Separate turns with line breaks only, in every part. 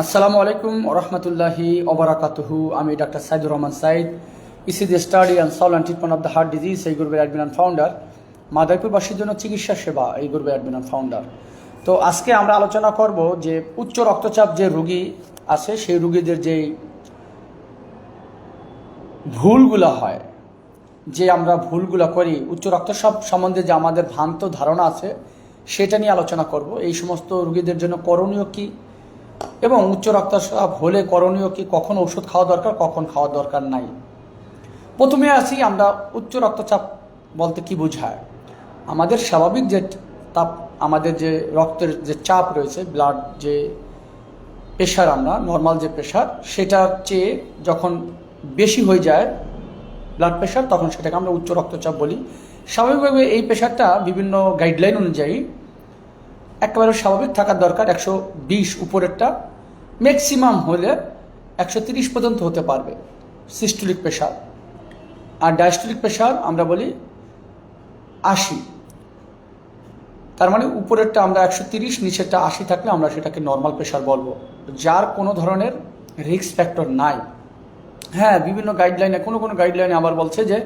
আসসালামু আলাইকুম রহমতুল্লাহি ওবরাকাতুহু। আমি doctor Saidur Rahman Saeed EC the study and soul and treatment of the heart disease এই গ্রুপের অ্যাডমিন অ্যান্ড ফাউন্ডার মাদারপুরবাসীর জন্য চিকিৎসা সেবা, এই গ্রুপের অ্যাডমিন অ্যান্ড ফাউন্ডার তো আজকে আমরা আলোচনা করব যে উচ্চ রক্তচাপ যে রুগী আছে, সেই রুগীদের যে ভুলগুলো হয়, যে আমরা ভুলগুলো করি, উচ্চ রক্তচাপ সম্বন্ধে যে আমাদের ভ্রান্ত ধারণা আছে, সেটা নিয়ে আলোচনা করব। এই সমস্ত রুগীদের জন্য করণীয় কি? এবং উচ্চ রক্তচাপ হলে করণীয় কি? কখন ওষুধ খাওয়া দরকার, কখন খাওয়া দরকার নাই। প্রথমে আসি আমরা উচ্চ রক্তচাপ বলতে কি বোঝায়? আমাদের স্বাভাবিক যে তাপ, আমাদের যে রক্তের যে চাপ রয়েছে ব্লাড যে প্রেশার আমরা নর্মাল যে প্রেশার সেটার চেয়ে যখন বেশি হয়ে যায় ব্লাড প্রেশার তখন সেটাকে আমরা উচ্চ রক্তচাপ বলি। স্বাভাবিকভাবে এই প্রেশারটা বিভিন্ন গাইডলাইন অনুযায়ী একেবারে স্বাভাবিক থাকার দরকার। একশো বিশ উপরেরটা ম্যাক্সিমাম হলে একশো তিরিশ পর্যন্ত হতে পারবে সিস্টোলিক প্রেশার আর ডায়াস্টোলিক প্রেশার আমরা বলি আশি। তার মানে উপরেরটা আমরা একশো তিরিশ, নিচেরটা আশি থাকলে আমরা সেটাকে নর্মাল প্রেশার বলব। যার কোনো ধরনের রিস্ক ফ্যাক্টর নাই। হ্যাঁ বিভিন্ন গাইডলাইনে কোনো কোনো গাইডলাইনে আবার বলছে যে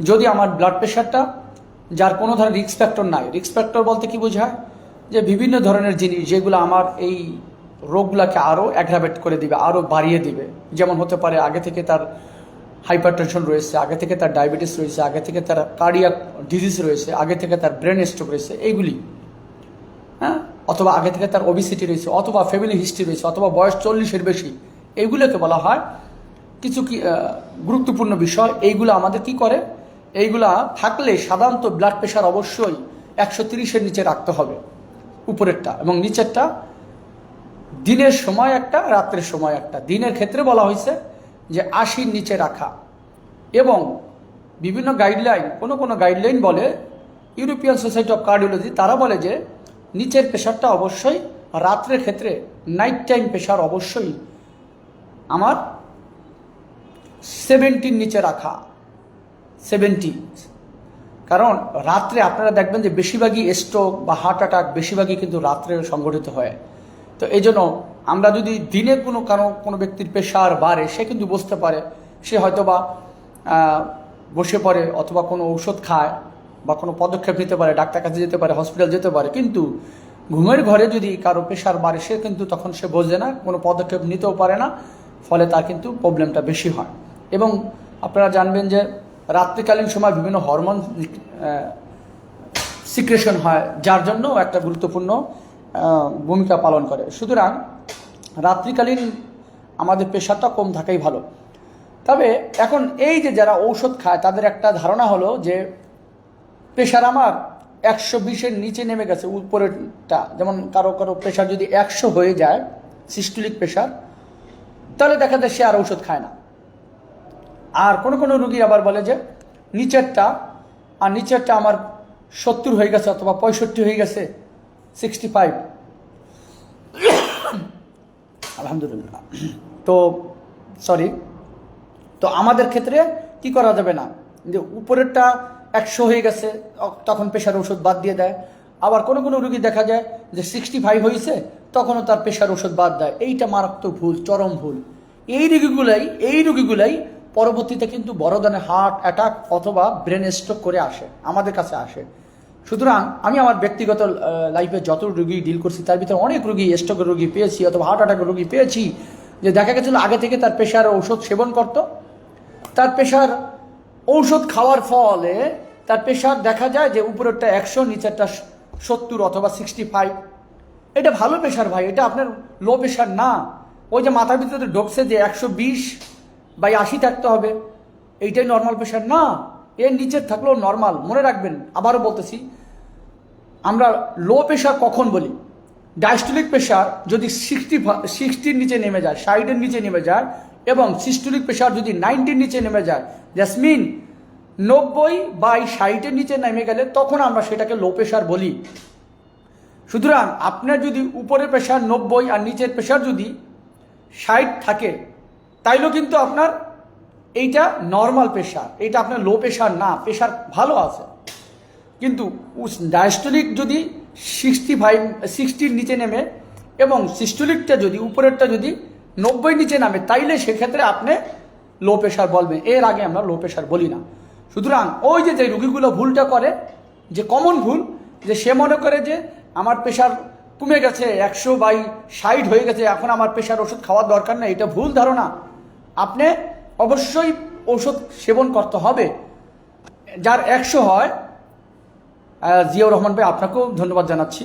যদি আমার ব্লাড প্রেশারটা যার কোনো ধরনের রিস্ক ফ্যাক্টর নাই। রিস্ক ফ্যাক্টর বলতে কি বোঝায়? যে বিভিন্ন ধরনের জিনিস যেগুলো আমার এই রোগগুলোকে আরও অ্যাগ্রাভেট করে দিবে আরও বাড়িয়ে দিবে। যেমন হতে পারে আগে থেকে তার হাইপার টেনশন রয়েছে, আগে থেকে তার ডায়াবেটিস রয়েছে, আগে থেকে তার কার্ডিয়াক ডিজিজ রয়েছে, আগে থেকে তার ব্রেন স্ট্রোক রয়েছে, এইগুলি। হ্যাঁ? অথবা আগে থেকে তার ওবিসিটি রয়েছে, অথবা ফ্যামিলি হিস্ট্রি রয়েছে, অথবা বয়স চল্লিশের বেশি। এইগুলোকে বলা হয় কিছু কি গুরুত্বপূর্ণ বিষয়। এইগুলো আমাদের কি করে? এইগুলা থাকলে সাধারণত ব্লাড প্রেশার অবশ্যই একশো তিরিশের নিচে রাখতে হবে, উপরেরটা এবং নিচেরটা দিনের সময় একটা, রাত্রের সময় একটা। দিনের ক্ষেত্রে বলা হয়েছে যে আশির নিচে রাখা। এবং বিভিন্ন গাইডলাইন কোনো কোনো গাইডলাইন বলে ইউরোপিয়ান সোসাইটি অফ কার্ডিওলজি তারা বলে যে নিচের প্রেশারটা অবশ্যই, রাত্রের ক্ষেত্রে নাইট টাইম প্রেশার অবশ্যই আমার সেভেন্টির নিচে রাখা। সেভেন্টি কারণ রাত্রে আপনারা দেখবেন যে বেশিরভাগই স্ট্রোক বা হার্ট অ্যাটাক বেশিরভাগই কিন্তু রাত্রে সংঘটিত হয়। তো এই জন্য আমরা যদি দিনে কোনো কারও, কোনো ব্যক্তির পেশার বাড়ে সে কিন্তু বুঝতে পারে, সে হয়তো বা বসে পড়ে অথবা কোনো ঔষধ খায় বা কোনো পদক্ষেপ নিতে পারে, ডাক্তার কাছে যেতে পারে, হসপিটাল যেতে পারে, কিন্তু ঘুমের ঘরে যদি কারও পেশার বাড়ে সে কিন্তু তখন সে বোঝে না, কোনো পদক্ষেপ নিতেও পারে না, ফলে তার কিন্তু প্রবলেমটা বেশি হয়। এবং আপনারা জানবেন যে রাত্রিকালীন সময় বিভিন্ন হরমোন সিক্রেশন হয়, যার জন্য একটা গুরুত্বপূর্ণ ভূমিকা পালন করে। সুতরাং রাত্রিকালীন আমাদের প্রেশারটা কম থাকাই ভালো। তবে এখন এই যে যারা ঔষধ খায়, তাদের একটা ধারণা হলো যে প্রেশার আমার একশো বিশের নিচে নেমে গেছে, উপরেরটা। যেমন কারও কারও প্রেশার যদি একশো হয়ে যায়, সিস্টোলিক প্রেশার, তাহলে দেখা যায় সে আর ঔষধ খায় না। আর কোনো কোনো রুগী আবার বলে যে নিচেরটা, আর নিচেরটা আমার সত্তর হয়ে গেছে অথবা পঁয়ষট্টি হয়ে গেছে। সিক্সটি ফাইভ আলহামদুলিল্লাহ তো সরি তো আমাদের ক্ষেত্রে কি করা যাবে না? যে উপরেরটা একশো হয়ে গেছে তখন প্রেশার ওষুধ বাদ দিয়ে দেয়। আবার কোনো কোনো রুগী দেখা যায় যে সিক্সটি ফাইভ হয়েছে তখনও তার প্রেশার ওষুধ বাদ দেয়। এইটা মারাত্মক ভুল, চরম ভুল। এই রুগীগুলাই এই রুগীগুলাই পরবর্তীতে কিন্তু বড় ধরনের হার্ট অ্যাটাক অথবা ব্রেন স্ট্রোক করে আসে, আমাদের কাছে আসে। সুতরাং আমি আমার ব্যক্তিগত লাইফে যত রুগী ডিল করছি, তার ভিতরে অনেক রুগী স্ট্রোকের রুগী পেয়েছি, অথবা হার্ট অ্যাটাকের রুগী পেয়েছি, যে দেখা গেছিল আগে থেকে তার প্রেশার ঔষধ সেবন করতো। তার প্রেশার ঔষধ খাওয়ার ফলে তার প্রেশার দেখা যায় যে উপরেরটা একশো, নিচেরটা সত্তর অথবা সিক্সটি ফাইভ এটা ভালো প্রেশার ভাই, এটা আপনার লো প্রেশার না। ওই যে মাথার ভিতরে ঢুকছে যে একশো বিশ বাই আশি থাকতে হবে, এইটাই নর্মাল প্রেশার না। এর নিচের থাকলেও নর্মাল মনে রাখবেন, আবারও বলতেছি, আমরা লো প্রেশার কখন বলি? ডায়াস্টোলিক প্রেশার যদি সিক্সটি সিক্সটির নিচে নেমে যায় ষাটের নিচে নেমে যায়, এবং সিস্টোলিক প্রেশার যদি নাইনটির নিচে নেমে যায় দ্যাটস মিন নব্বই বাই ষাটের নিচে নেমে গেলে তখন আমরা সেটাকে লো প্রেশার বলি। সুতরাং আপনার যদি উপরের প্রেশার নব্বই আর নিচের প্রেশার যদি ষাট থাকে, তাইলেও কিন্তু আপনার এইটা নর্মাল প্রেশার এইটা আপনার লো প্রেশার না প্রেশার ভালো আছে। কিন্তু ডায়াস্টোলিক যদি সিক্সটি ফাইভ সিক্সটির নিচে নেমে এবং সিস্টোলিকটা যদি, উপরেরটা যদি নব্বই নিচে নামে, তাইলে সেক্ষেত্রে আপনি লো প্রেশার বলবেন। এর আগে আমরা লো প্রেশার বলি না। সুতরাং ওই যে যে রুগীগুলো ভুলটা করে, যে কমন ভুল, যে সে মনে করে যে আমার প্রেশার কমে গেছে, একশো বাই ষাট হয়ে গেছে, এখন আমার প্রেশার ওষুধ খাওয়ার দরকার নেই, এটা ভুল ধারণা। আপনি অবশ্যই ওষুধ সেবন করতে হবে। যার একশো হয় জিয়াউর রহমান ভাই, আপনাকেও ধন্যবাদ জানাচ্ছি।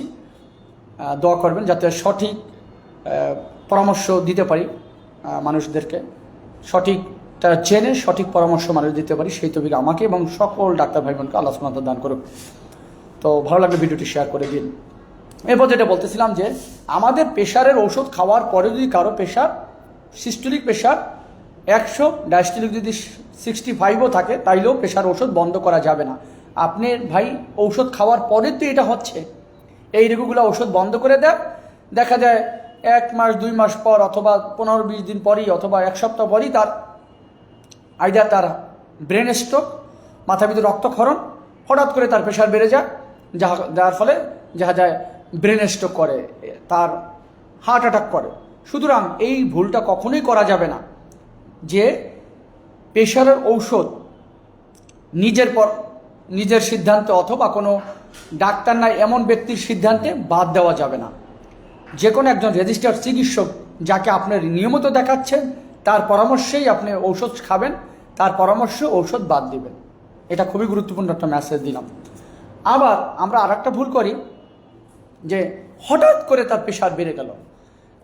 দোয়া করবেন যাতে সঠিক পরামর্শ দিতে পারি মানুষদেরকে। সঠিকটা জেনে সঠিক পরামর্শ মানুষ দিতে পারি, সেই তবিকে আমাকে এবং সকল ডাক্তার ভাই বোনকে আল্লাহ সুনাত দান করুক। তো ভালো লাগলে ভিডিওটি শেয়ার করে দিন। এরপর যেটা বলতেছিলাম যে, আমাদের প্রেশারের ওষুধ খাওয়ার পরে যদি কারও প্রেশার সিস্টোলিক প্রেশার একশো ডায়াস্টোলিক যদি সিক্সটি ফাইভও থাকে, তাইলেও প্রেশার ওষুধ বন্ধ করা যাবে না। আপনি ভাই, ঔষধ খাওয়ার পরে তো এটা হচ্ছে। এই রোগগুলো ওষুধ বন্ধ করে দেয় দেখা যায় এক মাস, দুই মাস পর অথবা পনেরো, বিশ দিন পরই অথবা এক সপ্তাহ পরই তার আইদার তার ব্রেন স্ট্রোক মাথা ভিতরে রক্তক্ষরণ, হঠাৎ করে তার প্রেশার বেড়ে যায়, যা, যার ফলে দেখা যায় ব্রেন স্ট্রোক করে, তার হার্ট অ্যাটাক করে। সুতরাং এই ভুলটা কখনোই করা যাবে না। যে প্রেশারের ঔষধ নিজের পর, নিজের সিদ্ধান্তে অথবা কোনো ডাক্তার নাই এমন ব্যক্তির সিদ্ধান্তে বাদ দেওয়া যাবে না। যে কোনো একজন রেজিস্টার্ড চিকিৎসক যাকে আপনার নিয়মিত দেখাচ্ছেন, তার পরামর্শেই আপনি ঔষধ খাবেন, তার পরামর্শ ঔষধ বাদ দিবেন। এটা খুবই গুরুত্বপূর্ণ একটা মেসেজ দিলাম। আবার আমরা আর একটা ভুল করি, যে হঠাৎ করে তার প্রেশার বেড়ে গেল।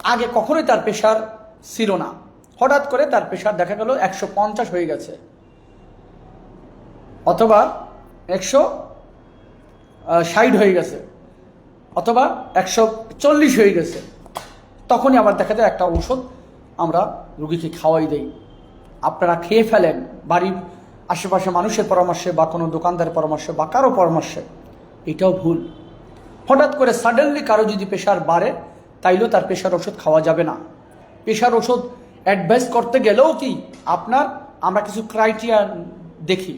আগে কখনোই তার প্রেশার ছিল না। হঠাৎ করে তার প্রেশার দেখা গেল একশো পঞ্চাশ হয়ে গেছে। অথবা একশো ষাট হয়ে গেছে। অথবা একশো চল্লিশ হয়ে গেছে। তখনই আবার দেখা যায় একটা ঔষধ আমরা রুগীকে খাওয়াই দেই। আপনারা খেয়ে ফেলেন। বাড়ির আশেপাশে মানুষের পরামর্শে বা কোনো দোকানদারের পরামর্শে বা কারও পরামর্শে। এটাও ভুল। হঠাৎ করে সাডেনলি কারও যদি প্রেশার বাড়ে, তাইলেও তার প্রেশার ওষুধ খাওয়া যাবে না। প্রেশার ওষুধ অ্যাডভাইস করতে গেলেও কি আপনার আমরা কিছু ক্রাইটেরিয়া দেখি।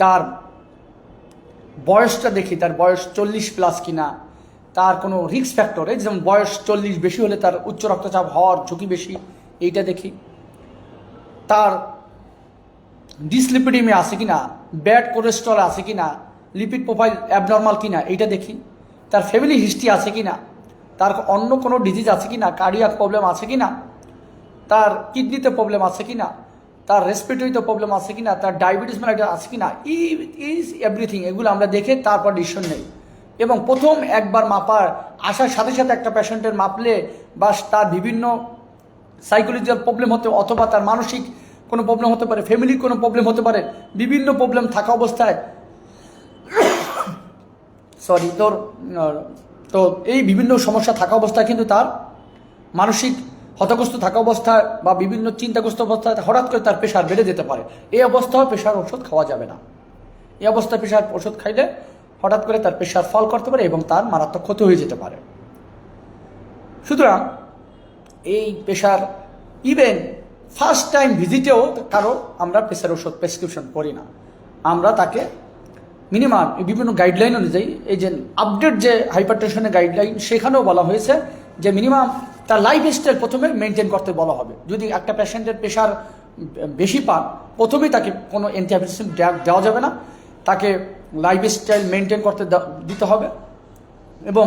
তার বয়সটা দেখি, তার বয়স চল্লিশ প্লাস কিনা, তার কোনো রিস্ক ফ্যাক্টরে যেমন বয়স চল্লিশ বেশি হলে তার উচ্চ রক্তচাপ হওয়ার ঝুঁকি বেশি, এইটা দেখি। তার ডিসলিপিডিমি আছে কি না ব্যাড কোলেস্ট্রল আছে কিনা লিপিড প্রোফাইল অ্যাবনর্মাল কিনা, এইটা দেখি। তার ফ্যামিলি হিস্ট্রি আছে কিনা, তার অন্য কোনো ডিজিজ আছে কি না কার্ডিয়াক প্রবলেম আছে কিনা তার কিডনিতে প্রবলেম আছে কি না তার রেসপিরেটরিতে প্রবলেম আছে কি না তার ডায়াবেটিস ম্যালাইটিস আছে কিনা ই ইজ এভরিথিং এগুলো আমরা দেখে তারপর ডিসিশন নেই। এবং প্রথম একবার মাপার আসার সাথে সাথে একটা পেশেন্টের মাপলে বা তার বিভিন্ন সাইকোলজিক্যাল প্রবলেম হতে, অথবা তার মানসিক কোনো প্রবলেম হতে পারে ফ্যামিলির কোনো প্রবলেম হতে পারে, বিভিন্ন প্রবলেম থাকা অবস্থায় সরি তোর তো এই বিভিন্ন সমস্যা থাকা অবস্থায় কিন্তু তার মানসিক হতগ্রস্ত থাকা অবস্থায় বা বিভিন্ন চিন্তাগ্রস্ত অবস্থায় হঠাৎ করে তার প্রেশার বেড়ে যেতে পারে। এই অবস্থায় প্রেশার ওষুধ খাওয়া যাবে না। এই অবস্থায় প্রেশার ওষুধ খাইলে হঠাৎ করে তার প্রেশার ফল করতে পারে এবং তার মারাত্মক ক্ষতি হয়ে যেতে পারে। সুতরাং এই প্রেশার ইভেন ফার্স্ট টাইম ভিজিটেও কারও আমরা প্রেশার ওষুধ প্রেসক্রিপশন করি না। আমরা তাকে মিনিমাম বিভিন্ন গাইডলাইন অনুযায়ী এই যে আপডেট যে হাইপারটেনশনের গাইডলাইন সেখানেও বলা হয়েছে যে মিনিমাম তার লাইফ স্টাইল প্রথমে মেনটেন করতে বলা হবে। যদি একটা পেশেন্টের প্রেশার বেশি পান, প্রথমেই তাকে কোনো অ্যান্টিবায়োটিক দেওয়া যাবে না। তাকে লাইফ স্টাইল মেনটেন করতে দিতে হবে এবং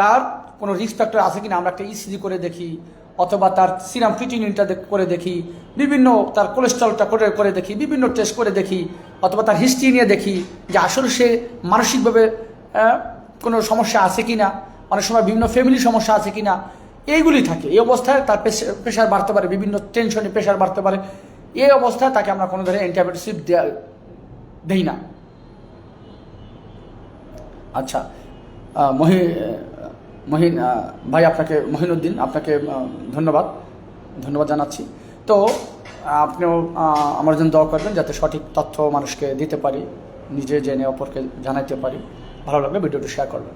তার কোনো রিস্ক ফ্যাক্টর আছে কিনা আমরা একটা ইসিজি করে দেখি, অথবা তার সিরাম ফিটিনিনটা করে দেখি, বিভিন্ন তার কোলেস্ট্রলটা করে করে দেখি, বিভিন্ন টেস্ট করে দেখি, অথবা তার হিস্ট্রি নিয়ে দেখি যে আসলে সে মানসিকভাবে কোনো সমস্যা আছে কি না অনেক সময় বিভিন্ন ফ্যামিলি সমস্যা আছে কিনা। এইগুলি থাকে। এই অবস্থায় তার প্রেশার বাড়তে পারে, বিভিন্ন টেনশনে প্রেশার বাড়তে পারে। এই অবস্থায় তাকে আমরা কোনো ধরনের অ্যান্টিবায়োটিক দেই না। আচ্ছা মহি, মহিন ভাই আপনাকে, মহিনুদ্দিন, আপনাকে ধন্যবাদ। ধন্যবাদ জানাচ্ছি। তো, আপনিও আমার জন্য দোয়া করবেন যাতে সঠিক তথ্য মানুষকে দিতে পারি, নিজে জেনে অপরকে জানাইতে পারি। ভালো লাগলে ভিডিওটি শেয়ার করবেন।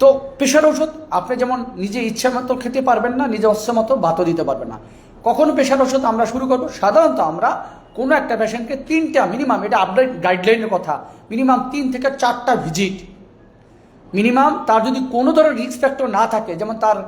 তো প্রেশার ওষুধ আপনি যেমন নিজে ইচ্ছা মতো খেতে পারবেন না, নিজে অস্ত্র মতো বাতও দিতে পারবেন না। কখনো প্রেশার ওষুধ আমরা শুরু করব? সাধারণত আমরা কোনো একটা পেশেন্টকে তিনটা মিনিমাম এটা আপডেট গাইডলাইনের কথা মিনিমাম তিন থেকে চারটা ভিজিট মিনিমাম তার যদি কোনো ধরনের রিস্ক ফ্যাক্টর না থাকে, যেমন তার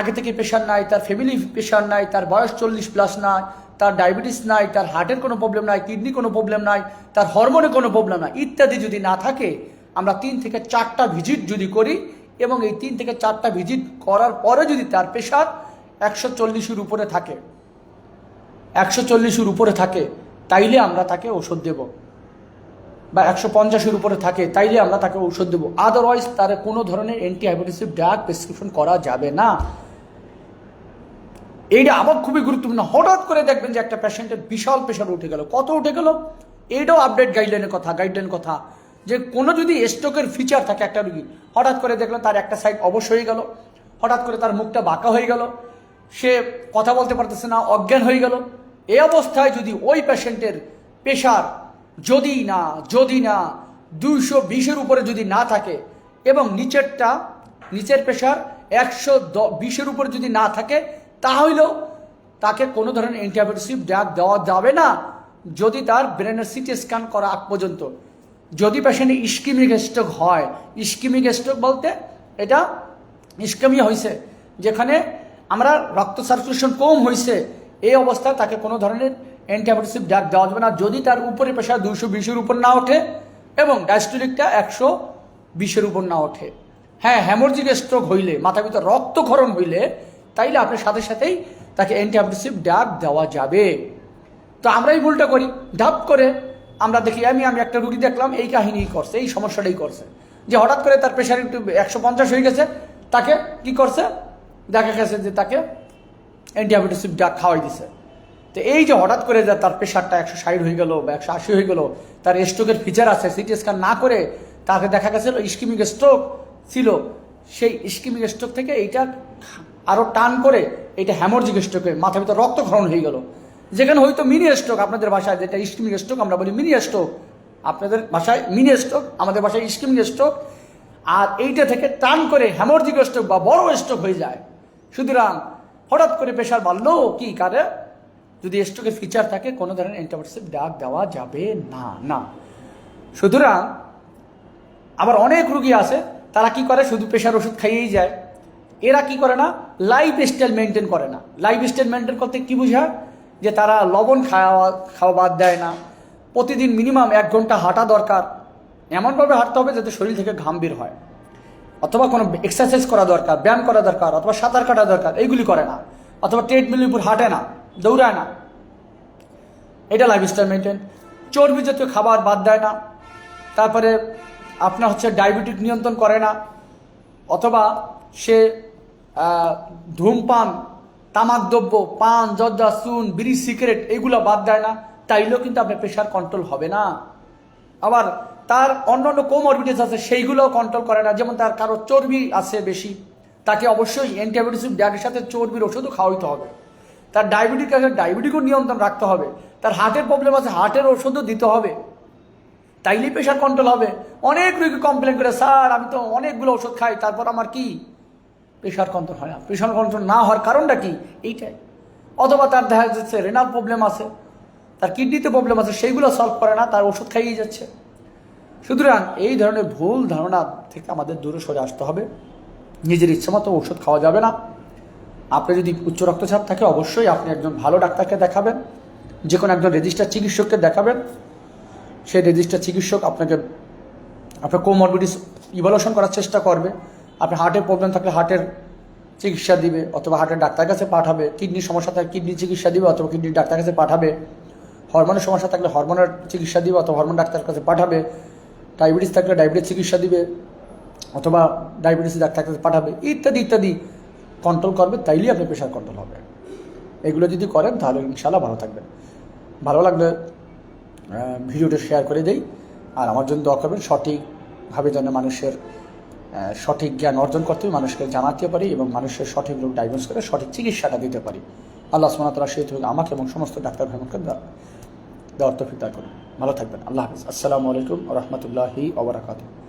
আগে থেকে প্রেশার নাই, তার ফ্যামিলি প্রেশার নাই, তার বয়স চল্লিশ প্লাস নাই, তার ডায়াবেটিস নাই, তার হার্টের কোনো প্রবলেম নাই কিডনি কোনো প্রবলেম নাই, তার হরমোনে কোনো প্রবলেম নাই, ইত্যাদি যদি না থাকে আমরা তিন থেকে চারটা ভিজিট যদি করি এবং এই তিন থেকে চারটা ভিজিট করার পরে যদি তার প্রেশার একশো চল্লিশের উপরে থাকে, একশো চল্লিশের উপরে থাকে, তাইলে আমরা তাকে ওষুধ দেব। বা একশো পঞ্চাশের উপরে থাকে, তাইলে আমরা তাকে ঔষধ দেবো। আদারওয়াইজ তার কোনো ধরনের অ্যান্টিহাইপোটেসিভ ড্রাগ প্রেসক্রিপশন করা যাবে না। এইটা আবার খুবই গুরুত্বপূর্ণ। হঠাৎ করে দেখবেন যে একটা পেশেন্টের বিশাল প্রেশার উঠে গেল। কত উঠে গেল? এইটাও আপডেট গাইডলাইনের কথা গাইডলাইন কথা। যে কোনো যদি স্ট্রোকের ফিচার থাকে একটা রুগী, হঠাৎ করে দেখলেন তার একটা সাইড অবশ হয়ে গেল, হঠাৎ করে তার মুখটা বাঁকা হয়ে গেল, সে কথা বলতে পারতেছে না, অজ্ঞান হয়ে গেল এই অবস্থায় যদি ওই পেশেন্টের পেশার যদি না যদি না, দুইশো বিশের উপরে যদি না থাকে এবং নিচেরটা, নিচের পেশার একশো দ বিশের উপরে যদি না থাকে, তাহলেও তাকে কোনো ধরনের অ্যান্টিবায়োটিক ড্রাগ দেওয়া যাবে না, যদি তার ব্রেনের সিটি স্ক্যান করা আগ পর্যন্ত। যদি পেশেন্টে ইস্কিমিক স্ট্রোক হয় ইস্কিমিক স্ট্রোক বলতে এটা ইস্কেমি হয়েছে যেখানে আমরা রক্ত সার্কুলেশন কম হয়েছে এই অবস্থায় তাকে কোনো ধরনের অ্যান্টিবায়োটিক ড্রাগ দেওয়া যাবে না। যদি তার উপরে প্রেশার দুশো বিশের উপর না ওঠে এবং ডায়াস্টোলিকটা একশো বিশের উপর না ওঠে। হ্যাঁ হ্যামোরজিক স্ট্রোক হইলে মাথা ভিতর রক্তক্ষরণ হইলে, তাইলে আপনার সাথে সাথেই তাকে অ্যান্টিবায়োটিক ড্রাগ দেওয়া যাবে। তো আমরা এই ভুলটা করি, ধাপ করে আমরা দেখি, আমি আমি একটা রুগী দেখলাম, এই কাহিনী করছে, এই সমস্যাটাই করছে। যে হঠাৎ করে তার প্রেশার একটু একশো পঞ্চাশ হয়ে গেছে, তাকে কি করছে? দেখা গেছে যে তাকে অ্যান্টিবায়োটিক ড্রাগ খাওয়াই দিছে। তো এই যে হঠাৎ করে যে তার প্রেশারটা একশো ষাট হয়ে গেল বা একশো আশি হয়ে গেল, তার স্ট্রোকের ফিচার আছে সিটি স্ক্যান না করে তাকে দেখা গেছিল ইস্কিমিক স্ট্রোক ছিল। সেই ইস্কিমিক স্ট্রোক থেকে এইটা আরও টান করে এটা হ্যামোরজিক স্ট্রোকে মাথা ভিতর রক্তক্ষরণ হয়ে গেল। যেখানে হয়তো মিনি স্ট্রোক আপনাদের ভাষায় যেটা ইস্কিমিক স্ট্রোক আমরা বলি মিনি স্ট্রোক আপনাদের ভাষায় মিনি স্ট্রোক আমাদের ভাষায় ইস্কিমিক স্ট্রোক আর এইটা থেকে টান করে হ্যামোরজিক স্ট্রোক বা বড় স্ট্রোক হয়ে যায়। সুতরাং হঠাৎ করে প্রেশার বাড়লো, কি কারে? যদি স্ট্রোকের ফিচার থাকে, কোনো ধরনের অ্যান্টিবায়োটিক ডাক দেওয়া যাবে না না। সুতরাং আবার অনেক রুগী আছে, তারা কি করে? শুধু প্রেশার ওষুধ খাইয়েই যায়। এরা কি করে না? লাইফ স্টাইল মেনটেন করে না। লাইফ স্টাইল মেনটেন করতে কি বোঝায়? যে তারা লবণ খাওয়া খাওয়া বাদ দেয় না। প্রতিদিন মিনিমাম এক ঘণ্টা হাঁটা দরকার। এমনভাবে হাঁটতে হবে যাতে শরীর থেকে ঘাম বের হয়। অথবা কোনো এক্সারসাইজ করা দরকার, ব্যায়াম করা দরকার, অথবা সাঁতার কাটা দরকার, এইগুলি করে না। অথবা ট্রেডমিলের উপর হাঁটে না, দৌড়ায় না। এটা লাইফস্টাইল মেনটেন চর্বি জাতীয় খাবার বাদ দেয় না। তারপরে আপনার হচ্ছে ডায়াবেটিক নিয়ন্ত্রণ করে না। অথবা সে ধূমপান তামাক দ্রব্য পান, জর্দা, চুন, বিড়ি, সিগারেট, এগুলো বাদ দেয় না। তাইলেও কিন্তু আপনার প্রেশার কন্ট্রোল হবে না। আবার তার অন্যান্য কোমরবিটিস আছে, সেইগুলোও কন্ট্রোল করে না। যেমন তার কারও চর্বি আছে বেশি, তাকে অবশ্যই অ্যান্টিবায়োটিক ড্রাগের সাথে চর্বির ওষুধও খাওয়াইতে হবে। তার ডায়াবেটিক আছে ডায়াবেটিকও নিয়ন্ত্রণ রাখতে হবে। তার হার্টের প্রবলেম আছে হার্টের ওষুধও দিতে হবে। তাইলেই প্রেশার কন্ট্রোল হবে। অনেক রোগী কমপ্লেন করে, স্যার, আমি তো অনেকগুলো ওষুধ খাই, তারপর আমার কি? প্রেশার কন্ট্রোল হয় না। প্রেশার কন্ট্রোল না হওয়ার কারণটা কি? এইটাই। অথবা তার দেখা যাচ্ছে রেনাল প্রবলেম আছে, তার কিডনিতে প্রবলেম আছে, সেইগুলো সলভ করে না, তার ওষুধ খাইয়ে যাচ্ছে। সুতরাং এই ধরনের ভুল ধারণা থেকে আমাদের দূরে সরে আসতে হবে। নিজের ইচ্ছামতো ওষুধ খাওয়া যাবে না। আপনি যদি উচ্চ রক্তচাপ থাকে, অবশ্যই আপনি একজন ভালো ডাক্তারকে দেখাবেন। যে কোনো একজন রেজিস্টার চিকিৎসককে দেখাবেন। সেই রেজিস্টার চিকিৎসক আপনাকে আপনার কোমরবিডিস ইভলিউশন করার চেষ্টা করবে। আপনার হার্টের প্রবলেম থাকলে হার্টের চিকিৎসা দিবে অথবা হার্টের ডাক্তার কাছে পাঠাবে কিডনির সমস্যা থাকলে কিডনি চিকিৎসা দিবে অথবা কিডনির ডাক্তার কাছে পাঠাবে হরমোনের সমস্যা থাকলে হরমোনের চিকিৎসা দিবে অথবা হরমোন ডাক্তার কাছে পাঠাবে ডায়াবেটিস থাকলে ডায়াবেটিস চিকিৎসা দিবে অথবা ডায়াবেটিস ডাক্তার কাছে পাঠাবে, ইত্যাদি ইত্যাদি। কন্ট্রোল করবে, তাইলেই আপনার প্রেশার কন্ট্রোল হবে। এগুলো যদি করেন তাহলে ইনশাল্লাহ ভালো থাকবেন। ভালো লাগলে ভিডিওটা শেয়ার করে দেই। আর আমার জন্য দোয়া করবেন, সঠিকভাবে যেন মানুষের সঠিক জ্ঞান অর্জন করতে হবে, মানুষকে জানাতে পারি এবং মানুষের সঠিক রোগ ডায়াগনোস করে সঠিক চিকিৎসাটা দিতে পারি। আল্লাহ সুমতলা সেই থেকে আমাকে এবং সমস্ত ডাক্তার ভাইমকে দেওয়ার তফিক দান করুন। ভালো থাকবেন। আল্লাহ হাফিজ। আসসালামু আলাইকুম রহমতুল্লাহি ওবরাকাতুহ